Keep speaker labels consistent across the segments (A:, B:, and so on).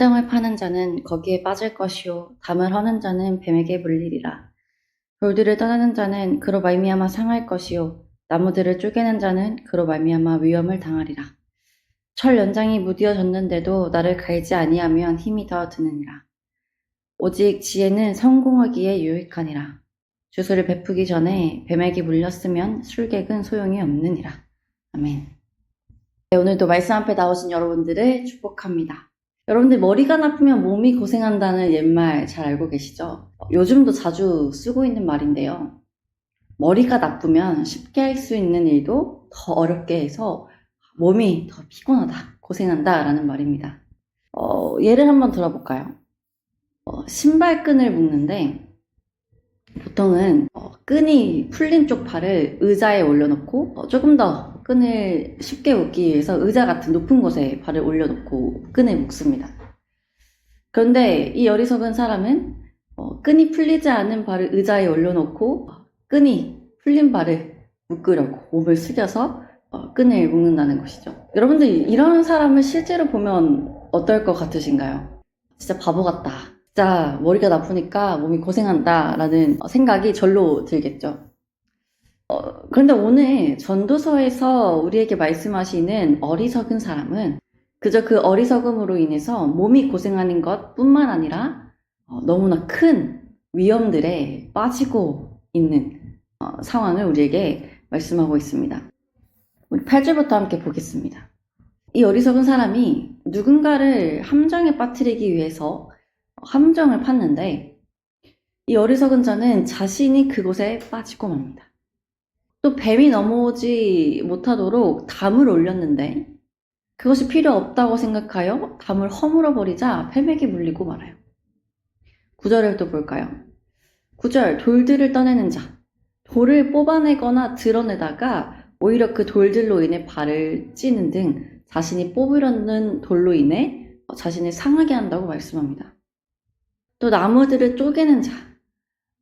A: 함정을 파는 자는 거기에 빠질 것이요 담을 허는 자는 뱀에게 물리리라. 돌들을 떠나는 자는 그로 말미암아 상할 것이요 나무들을 쪼개는 자는 그로 말미암아 위험을 당하리라. 철 연장이 무디어졌는데도 나를 갈지 아니하면 힘이 더 드느니라. 오직 지혜는 성공하기에 유익하니라. 주소를 베푸기 전에 뱀에게 물렸으면 술객은 소용이 없느니라. 아멘. 네, 오늘도 말씀 앞에 나오신 여러분들을 축복합니다. 여러분들 머리가 나쁘면 몸이 고생한다는 옛말 잘 알고 계시죠? 요즘도 자주 쓰고 있는 말인데요. 머리가 나쁘면 쉽게 할 수 있는 일도 더 어렵게 해서 몸이 더 피곤하다, 고생한다 라는 말입니다. 어, 예를 한번 들어볼까요? 어, 신발끈을 묶는데 보통은 어, 끈이 풀린 쪽 팔을 의자에 올려놓고 어, 조금 더 끈을 쉽게 묶기 위해서 의자 같은 높은 곳에 발을 올려놓고 끈을 묶습니다. 그런데 이 어리석은 사람은 어, 끈이 풀리지 않은 발을 의자에 올려놓고 어, 끈이 풀린 발을 묶으려고 몸을 숙여서 어, 끈을 묶는다는 것이죠. 여러분들 이런 사람을 실제로 보면 어떨 것 같으신가요? 진짜 바보 같다. 진짜 머리가 나쁘니까 몸이 고생한다 라는 생각이 절로 들겠죠. 어, 그런데 오늘 전도서에서 우리에게 말씀하시는 어리석은 사람은 그저 그 어리석음으로 인해서 몸이 고생하는 것 뿐만 아니라 어, 너무나 큰 위험들에 빠지고 있는 어, 상황을 우리에게 말씀하고 있습니다. 우리 8절부터 함께 보겠습니다. 이 어리석은 사람이 누군가를 함정에 빠뜨리기 위해서 함정을 팠는데 이 어리석은 자는 자신이 그곳에 빠지고 맙니다. 또 뱀이 넘어오지 못하도록 담을 올렸는데 그것이 필요 없다고 생각하여 담을 허물어 버리자 뱀에게 물리고 말아요. 구절을 또 볼까요? 구절 돌들을 떠내는 자 돌을 뽑아내거나 드러내다가 오히려 그 돌들로 인해 발을 찌는 등 자신이 뽑으려는 돌로 인해 자신을 상하게 한다고 말씀합니다. 또 나무들을 쪼개는 자.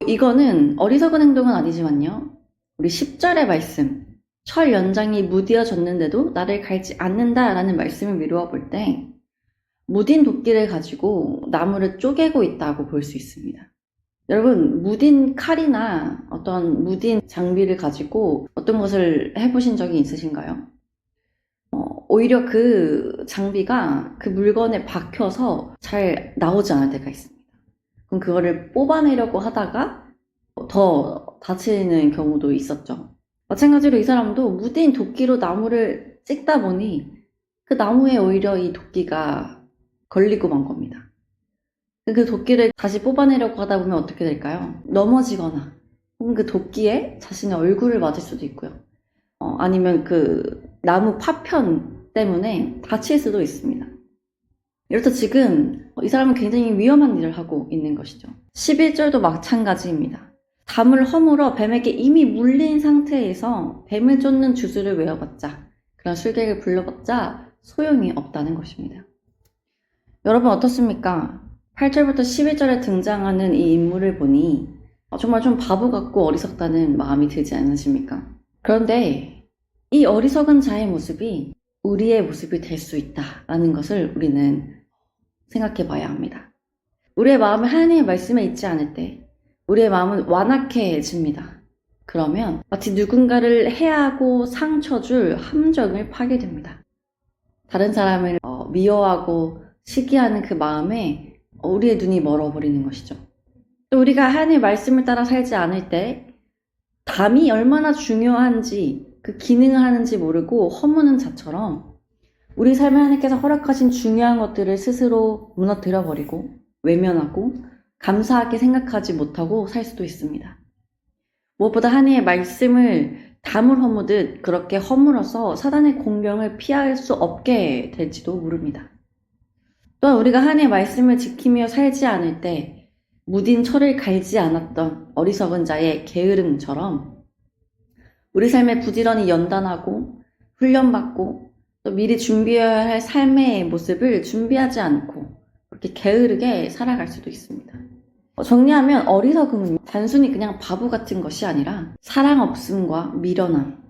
A: 이거는 어리석은 행동은 아니지만요. 우리 10절의 말씀. 철 연장이 무디어졌는데도 나를 갈지 않는다 라는 말씀을 미루어 볼 때 무딘 도끼를 가지고 나무를 쪼개고 있다고 볼 수 있습니다. 여러분, 무딘 칼이나 어떤 무딘 장비를 가지고 어떤 것을 해보신 적이 있으신가요? 어, 오히려 그 장비가 그 물건에 박혀서 잘 나오지 않을 때가 있습니다. 그럼 그거를 뽑아내려고 하다가 더 다치는 경우도 있었죠. 마찬가지로 이 사람도 무딘 도끼로 나무를 찍다 보니 그 나무에 오히려 이 도끼가 걸리고 만 겁니다. 그 도끼를 다시 뽑아내려고 하다 보면 어떻게 될까요? 넘어지거나 혹은 그 도끼에 자신의 얼굴을 맞을 수도 있고요. 어, 아니면 그 나무 파편 때문에 다칠 수도 있습니다. 이렇다 지금 이 사람은 굉장히 위험한 일을 하고 있는 것이죠. 11절도 마찬가지입니다. 담을 허물어 뱀에게 이미 물린 상태에서 뱀을 쫓는 주술을 외워봤자 그런 술객을 불러봤자 소용이 없다는 것입니다. 여러분 어떻습니까? 8절부터 11절에 등장하는 이 인물을 보니 정말 좀 바보 같고 어리석다는 마음이 들지 않으십니까? 그런데 이 어리석은 자의 모습이 우리의 모습이 될 수 있다라는 것을 우리는 생각해 봐야 합니다. 우리의 마음이 하나님의 말씀에 있지 않을 때 우리의 마음은 완악해집니다. 그러면 마치 누군가를 해하고 상처 줄 함정을 파게 됩니다. 다른 사람을 어, 미워하고 시기하는 그 마음에 우리의 눈이 멀어버리는 것이죠. 또 우리가 하나님의 말씀을 따라 살지 않을 때 담이 얼마나 중요한지 그 기능을 하는지 모르고 허무는 자처럼 우리 삶에 하나님께서 허락하신 중요한 것들을 스스로 무너뜨려 버리고 외면하고 감사하게 생각하지 못하고 살 수도 있습니다. 무엇보다 하나님의 말씀을 담을 허무듯 그렇게 허물어서 사단의 공경을 피할 수 없게 될지도 모릅니다. 또한 우리가 하나님의 말씀을 지키며 살지 않을 때 무딘 철을 갈지 않았던 어리석은 자의 게으름처럼 우리 삶에 부지런히 연단하고 훈련받고 또 미리 준비해야 할 삶의 모습을 준비하지 않고 그렇게 게으르게 살아갈 수도 있습니다. 어, 정리하면 어리석음은 단순히 그냥 바보 같은 것이 아니라 사랑 없음과 미련함,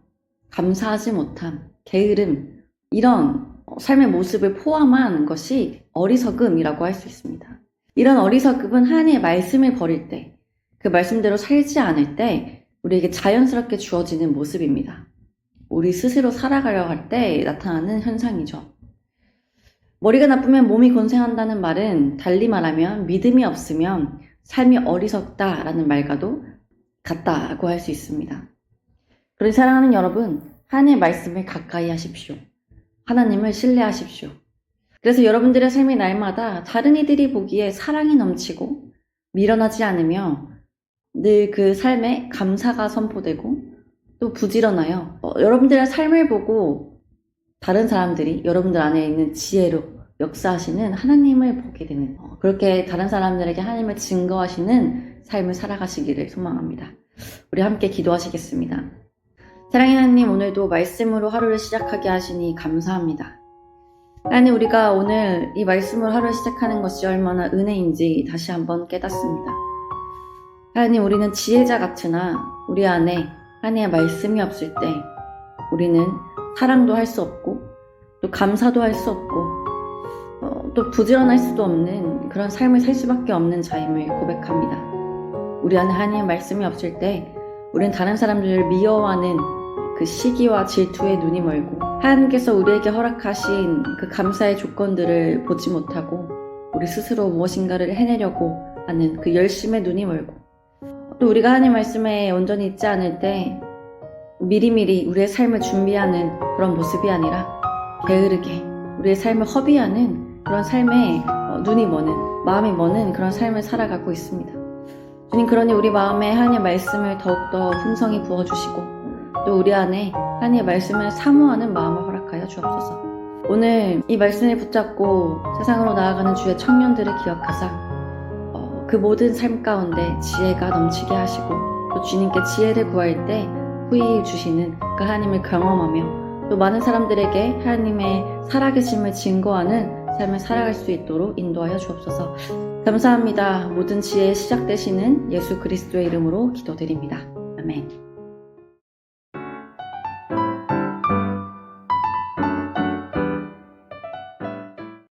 A: 감사하지 못함, 게으름 이런 어, 삶의 모습을 포함한 것이 어리석음이라고 할 수 있습니다. 이런 어리석음은 하나님의 말씀을 버릴 때, 그 말씀대로 살지 않을 때 우리에게 자연스럽게 주어지는 모습입니다. 우리 스스로 살아가려고 할때 나타나는 현상이죠. 머리가 나쁘면 몸이 곤생한다는 말은 달리 말하면 믿음이 없으면 삶이 어리석다라는 말과도 같다고 할 수 있습니다. 그러니 사랑하는 여러분, 하나님의 말씀을 가까이 하십시오. 하나님을 신뢰하십시오. 그래서 여러분들의 삶이 날마다 다른 이들이 보기에 사랑이 넘치고 미련하지 않으며 늘 그 삶에 감사가 선포되고 또 부지런하여 어, 여러분들의 삶을 보고 다른 사람들이 여러분들 안에 있는 지혜로 역사하시는 하나님을 보게 되는 어, 그렇게 다른 사람들에게 하나님을 증거하시는 삶을 살아가시기를 소망합니다. 우리 함께 기도하시겠습니다. 사랑의 하나님 오늘도 말씀으로 하루를 시작하게 하시니 감사합니다. 하나님 우리가 오늘 이 말씀으로 하루를 시작하는 것이 얼마나 은혜인지 다시 한번 깨닫습니다. 하나님 우리는 지혜자 같으나 우리 안에 하나님의 말씀이 없을 때 우리는 사랑도 할 수 없고 또 감사도 할 수 없고 어, 또 부지런할 수도 없는 그런 삶을 살 수밖에 없는 자임을 고백합니다. 우리 안에 하나님의 말씀이 없을 때 우리는 다른 사람들을 미워하는 그 시기와 질투에 눈이 멀고 하나님께서 우리에게 허락하신 그 감사의 조건들을 보지 못하고 우리 스스로 무엇인가를 해내려고 하는 그 열심에 눈이 멀고 또 우리가 하나님 말씀에 온전히 있지 않을 때 미리미리 우리의 삶을 준비하는 그런 모습이 아니라 게으르게 우리의 삶을 허비하는 그런 삶에 어, 눈이 머는 마음이 머는 그런 삶을 살아가고 있습니다. 주님 그러니 우리 마음에 하나님의 말씀을 더욱더 풍성히 부어주시고 또 우리 안에 하나님의 말씀을 사모하는 마음을 허락하여 주옵소서. 오늘 이 말씀을 붙잡고 세상으로 나아가는 주의 청년들을 기억하사 어, 그 모든 삶 가운데 지혜가 넘치게 하시고 또 주님께 지혜를 구할 때 후히 주시는 그 하나님을 경험하며 또 많은 사람들에게 하나님의 살아계심을 증거하는 삶을 살아갈 수 있도록 인도하여 주옵소서. 감사합니다. 모든 지혜의 시작 되시는 예수 그리스도의 이름으로 기도드립니다. 아멘.